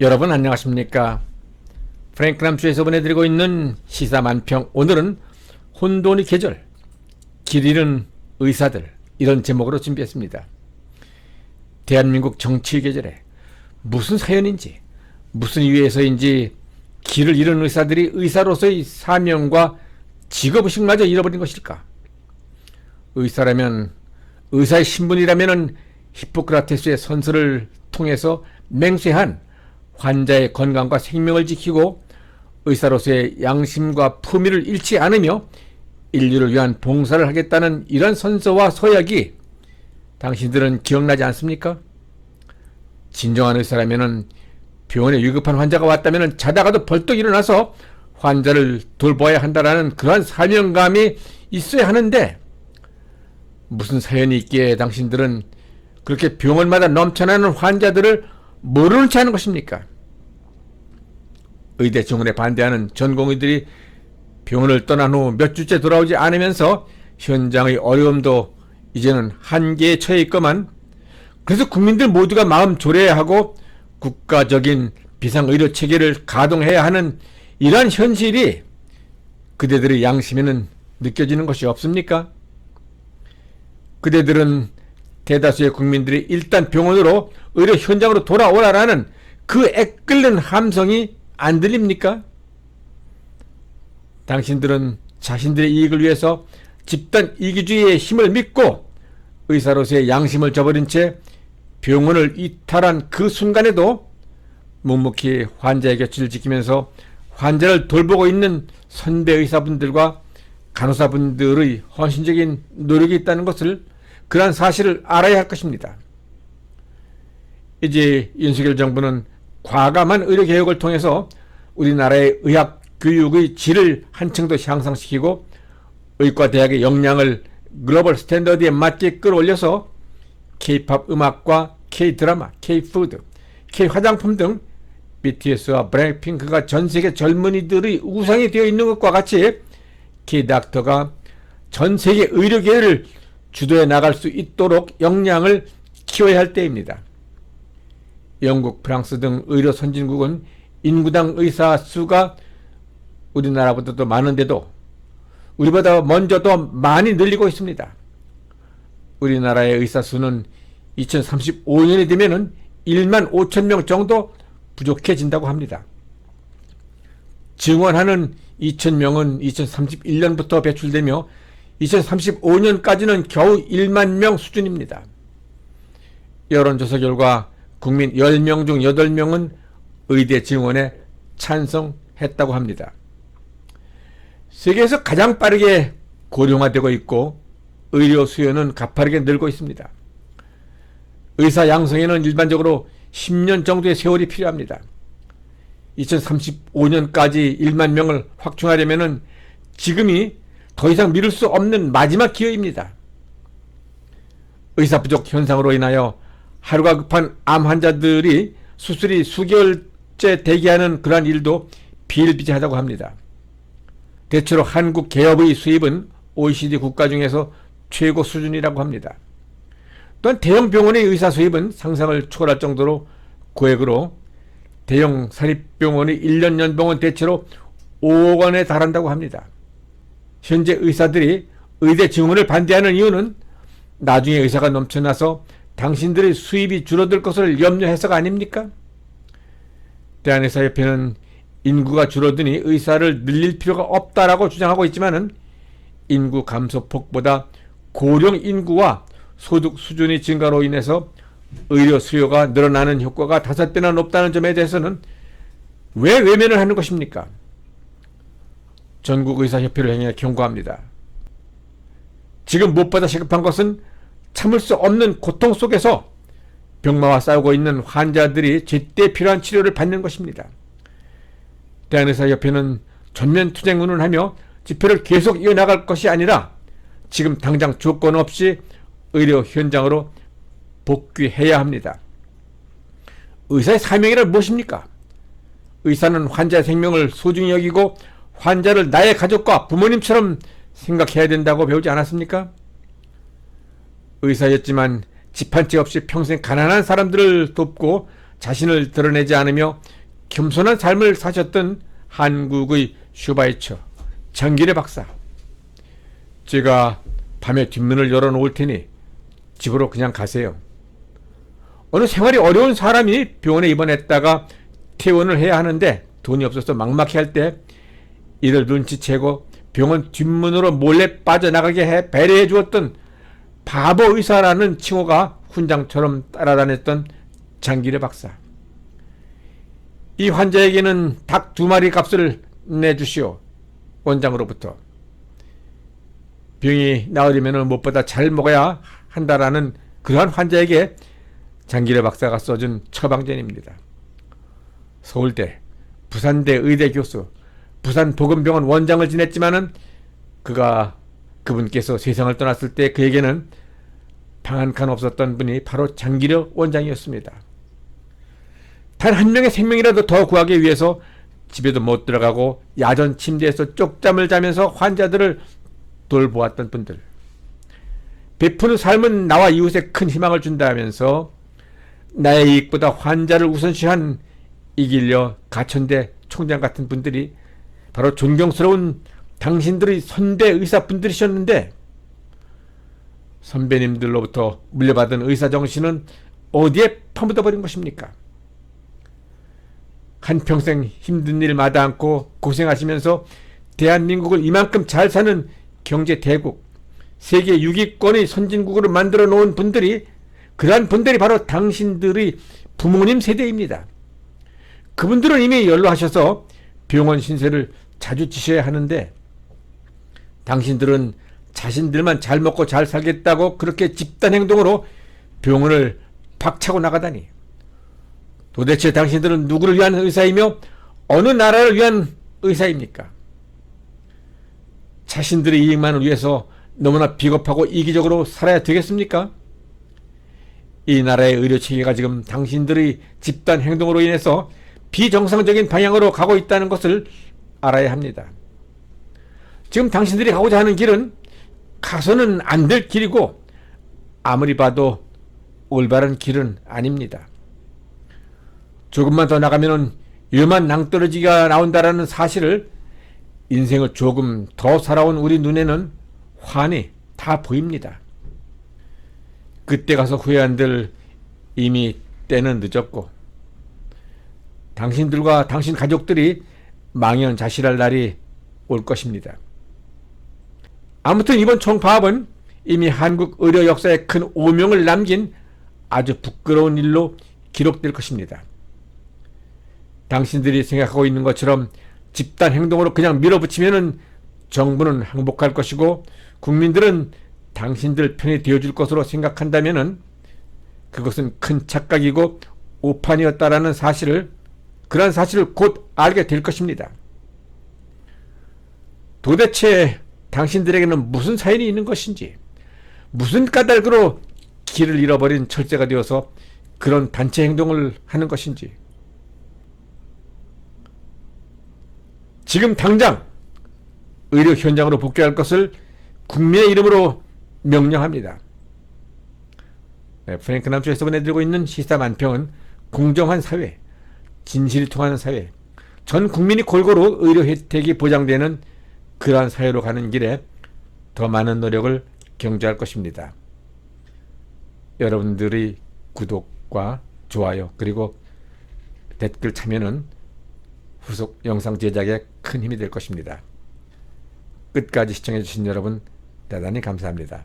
여러분 안녕하십니까? 프랭크남주에서 보내드리고 있는 시사 만평 오늘은 혼돈의 계절 길 잃은 의사들 이런 제목으로 준비했습니다. 대한민국 정치 계절에 무슨 사연인지 무슨 이유에서인지 길을 잃은 의사들이 의사로서의 사명과 직업의식마저 잃어버린 것일까? 의사라면 의사의 신분이라면은 히포크라테스의 선서를 통해서 맹세한 환자의 건강과 생명을 지키고 의사로서의 양심과 품위를 잃지 않으며 인류를 위한 봉사를 하겠다는 이런 선서와 서약이 당신들은 기억나지 않습니까? 진정한 의사라면은 병원에 위급한 환자가 왔다면은 자다가도 벌떡 일어나서 환자를 돌봐야 한다라는 그러한 사명감이 있어야 하는데 무슨 사연이 있기에 당신들은 그렇게 병원마다 넘쳐나는 환자들을 모르는 채 하는 것입니까? 의대 정원에 반대하는 전공의들이 병원을 떠난 후 몇 주째 돌아오지 않으면서 현장의 어려움도 이제는 한계에 처해 있거만 그래서 국민들 모두가 마음 졸여야 하고 국가적인 비상의료 체계를 가동해야 하는 이러한 현실이 그대들의 양심에는 느껴지는 것이 없습니까? 그대들은 대다수의 국민들이 일단 병원으로 의료 현장으로 돌아오라라는 그 애끓는 함성이 안 들립니까? 당신들은 자신들의 이익을 위해서 집단 이기주의의 힘을 믿고 의사로서의 양심을 저버린 채 병원을 이탈한 그 순간에도 묵묵히 환자의 곁을 지키면서 환자를 돌보고 있는 선배 의사분들과 간호사분들의 헌신적인 노력이 있다는 것을 그러한 사실을 알아야 할 것입니다. 이제 윤석열 정부는 과감한 의료 개혁을 통해서 우리나라의 의학 교육의 질을 한층 더 향상시키고 의과 대학의 역량을 글로벌 스탠더드에 맞게 끌어올려서 K-팝 음악과 K-드라마, K-푸드, K-화장품 등 BTS와 블랙핑크가 전 세계 젊은이들의 우상이 되어 있는 것과 같이 K-닥터가 전 세계 의료계를 주도해 나갈 수 있도록 역량을 키워야 할 때입니다. 영국, 프랑스 등 의료 선진국은 인구당 의사 수가 우리나라보다도 많은데도 우리보다 먼저 더 많이 늘리고 있습니다. 우리나라의 의사 수는 2035년이 되면은 1만 5천 명 정도 부족해진다고 합니다. 증원하는 2천 명은 2031년부터 배출되며 2035년까지는 겨우 1만 명 수준입니다. 여론조사 결과 국민 10명 중 8명은 의대 증원에 찬성했다고 합니다. 세계에서 가장 빠르게 고령화되고 있고 의료 수요는 가파르게 늘고 있습니다. 의사 양성에는 일반적으로 10년 정도의 세월이 필요합니다. 2035년까지 1만 명을 확충하려면 지금이 더 이상 미룰 수 없는 마지막 기회입니다. 의사 부족 현상으로 인하여 하루가 급한 암 환자들이 수술이 수개월째 대기하는 그러한 일도 비일비재하다고 합니다. 대체로 한국 개업의 수입은 OECD 국가 중에서 최고 수준이라고 합니다. 또한 대형 병원의 의사 수입은 상상을 초월할 정도로 고액으로 대형 사립병원의 1년 연봉은 대체로 5억 원에 달한다고 합니다. 현재 의사들이 의대 증원을 반대하는 이유는 나중에 의사가 넘쳐나서 당신들의 수입이 줄어들 것을 염려해서가 아닙니까? 대한의사협회는 인구가 줄어드니 의사를 늘릴 필요가 없다라고 주장하고 있지만은 인구 감소폭보다 고령 인구와 소득 수준이 증가로 인해서 의료 수요가 늘어나는 효과가 다섯 배나 높다는 점에 대해서는 왜 외면을 하는 것입니까? 전국의사협회를 향해 경고합니다. 지금 무엇보다 시급한 것은 참을 수 없는 고통 속에서 병마와 싸우고 있는 환자들이 제때 필요한 치료를 받는 것입니다. 대한의사 협회는 전면 투쟁운을 하며 집회를 계속 이어나갈 것이 아니라 지금 당장 조건 없이 의료 현장으로 복귀해야 합니다. 의사의 사명이란 무엇입니까? 의사는 환자 생명을 소중히 여기고 환자를 나의 가족과 부모님처럼 생각해야 된다고 배우지 않았습니까? 의사였지만 집한 채 없이 평생 가난한 사람들을 돕고 자신을 드러내지 않으며 겸손한 삶을 사셨던 한국의 슈바이처 장길의 박사. 제가 밤에 뒷문을 열어놓을 테니 집으로 그냥 가세요. 어느 생활이 어려운 사람이 병원에 입원했다가 퇴원을 해야 하는데 돈이 없어서 막막해 할 때 이를 눈치채고 병원 뒷문으로 몰래 빠져나가게 해 배려해 주었던 바보 의사라는 칭호가 훈장처럼 따라다녔던 장기래 박사. 이 환자에게는 닭 두 마리 값을 내주시오. 원장으로부터. 병이 나으려면 무엇보다 잘 먹어야 한다라는 그러한 환자에게 장기래 박사가 써준 처방전입니다. 서울대, 부산대 의대 교수, 부산보건병원 원장을 지냈지만은 그가 그분께서 세상을 떠났을 때 그에게는 방 한 칸 없었던 분이 바로 장기려 원장이었습니다. 단 한 명의 생명이라도 더 구하기 위해서 집에도 못 들어가고 야전 침대에서 쪽잠을 자면서 환자들을 돌보았던 분들. 베푸는 삶은 나와 이웃에 큰 희망을 준다면서 나의 이익보다 환자를 우선시한 이길려 가천대 총장 같은 분들이 바로 존경스러운 당신들의 선대 의사분들이셨는데 선배님들로부터 물려받은 의사 정신은 어디에 파묻어 버린 것입니까? 한평생 힘든 일 마다 않고 고생하시면서 대한민국을 이만큼 잘 사는 경제 대국, 세계 6위권의 선진국으로 만들어 놓은 분들이 그러한 분들이 바로 당신들의 부모님 세대입니다. 그분들은 이미 연로하셔서 병원 신세를 자주 지셔야 하는데 당신들은 자신들만 잘 먹고 잘 살겠다고 그렇게 집단 행동으로 병원을 박차고 나가다니. 도대체 당신들은 누구를 위한 의사이며 어느 나라를 위한 의사입니까? 자신들의 이익만을 위해서 너무나 비겁하고 이기적으로 살아야 되겠습니까? 이 나라의 의료 체계가 지금 당신들의 집단 행동으로 인해서 비정상적인 방향으로 가고 있다는 것을 알아야 합니다. 지금 당신들이 가고자 하는 길은 가서는 안 될 길이고 아무리 봐도 올바른 길은 아닙니다. 조금만 더 나가면은 위험한 낭떠러지가 나온다라는 사실을 인생을 조금 더 살아온 우리 눈에는 환히 다 보입니다. 그때 가서 후회한들 이미 때는 늦었고 당신들과 당신 가족들이 망연자실할 날이 올 것입니다. 아무튼 이번 총파업은 이미 한국 의료 역사에 큰 오명을 남긴 아주 부끄러운 일로 기록될 것입니다. 당신들이 생각하고 있는 것처럼 집단 행동으로 그냥 밀어붙이면 정부는 항복할 것이고 국민들은 당신들 편이 되어줄 것으로 생각한다면 그것은 큰 착각이고 오판이었다라는 사실을 그러한 사실을 곧 알게 될 것입니다. 도대체 당신들에게는 무슨 사연이 있는 것인지, 무슨 까닭으로 길을 잃어버린 철새가 되어서 그런 단체 행동을 하는 것인지, 지금 당장 의료 현장으로 복귀할 것을 국민의 이름으로 명령합니다. 네, 프랭크 남주에서 보내드리고 있는 시사 만평은 공정한 사회, 진실이 통하는 사회, 전 국민이 골고루 의료 혜택이 보장되는 그러한 사회로 가는 길에 더 많은 노력을 경주할 것입니다. 여러분들의 구독과 좋아요 그리고 댓글 참여는 후속 영상 제작에 큰 힘이 될 것입니다. 끝까지 시청해주신 여러분 대단히 감사합니다.